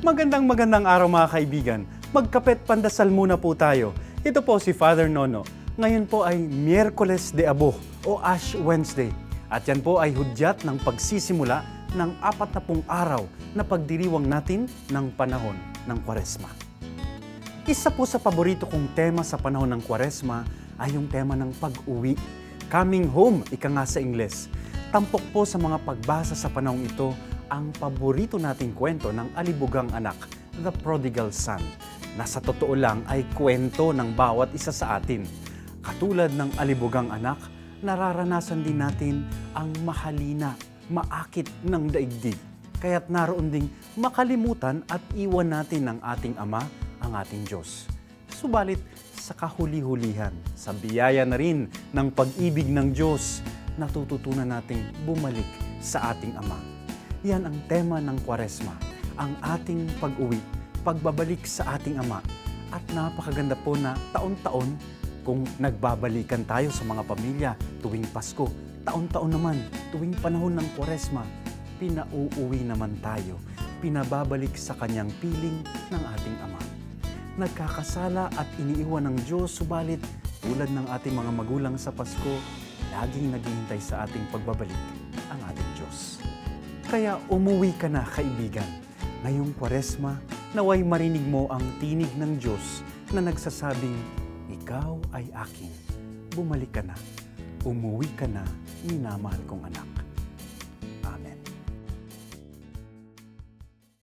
Magandang magandang araw mga kaibigan. Magkapet pandasal muna po tayo. Ito po si Father Nono. Ngayon po ay Miyerkules de Abo o Ash Wednesday. At yan po ay hudyat ng pagsisimula ng apat na pong araw na pagdiriwang natin ng panahon ng Kwaresma. Isa po sa paborito kong tema sa panahon ng Kwaresma ay yung tema ng pag-uwi. Coming home, ika nga sa Ingles. Tampok po sa mga pagbasa sa panahong ito ang paborito nating kwento ng alibugang anak, The Prodigal Son, na sa totoo lang ay kwento ng bawat isa sa atin. Katulad ng alibugang anak, nararanasan din natin ang mahalina, maakit ng daigdig. Kaya't naroon ding makalimutan at iwan natin ng ating Ama, ang ating Diyos. Subalit sa kahuli-hulihan, sa biyaya na rin ng pag-ibig ng Diyos, natututunan nating bumalik sa ating Ama. Yan ang tema ng Kwaresma, ang ating pag-uwi, pagbabalik sa ating Ama. At napakaganda po na taon-taon kung nagbabalikan tayo sa mga pamilya tuwing Pasko, taon-taon naman tuwing panahon ng Kwaresma, pinauuwi naman tayo, pinababalik sa kanyang piling ng ating Ama. Nagkakasala at iniiwan ng Diyos, subalit tulad ng ating mga magulang sa Pasko, laging naghihintay sa ating pagbabalik ang ating Diyos. Kaya umuwi ka na, kaibigan. Ngayong Kwaresma, naway marinig mo ang tinig ng Diyos na nagsasabing, Ikaw ay akin. Bumalik ka na. Umuwi ka na, minamahal kong anak.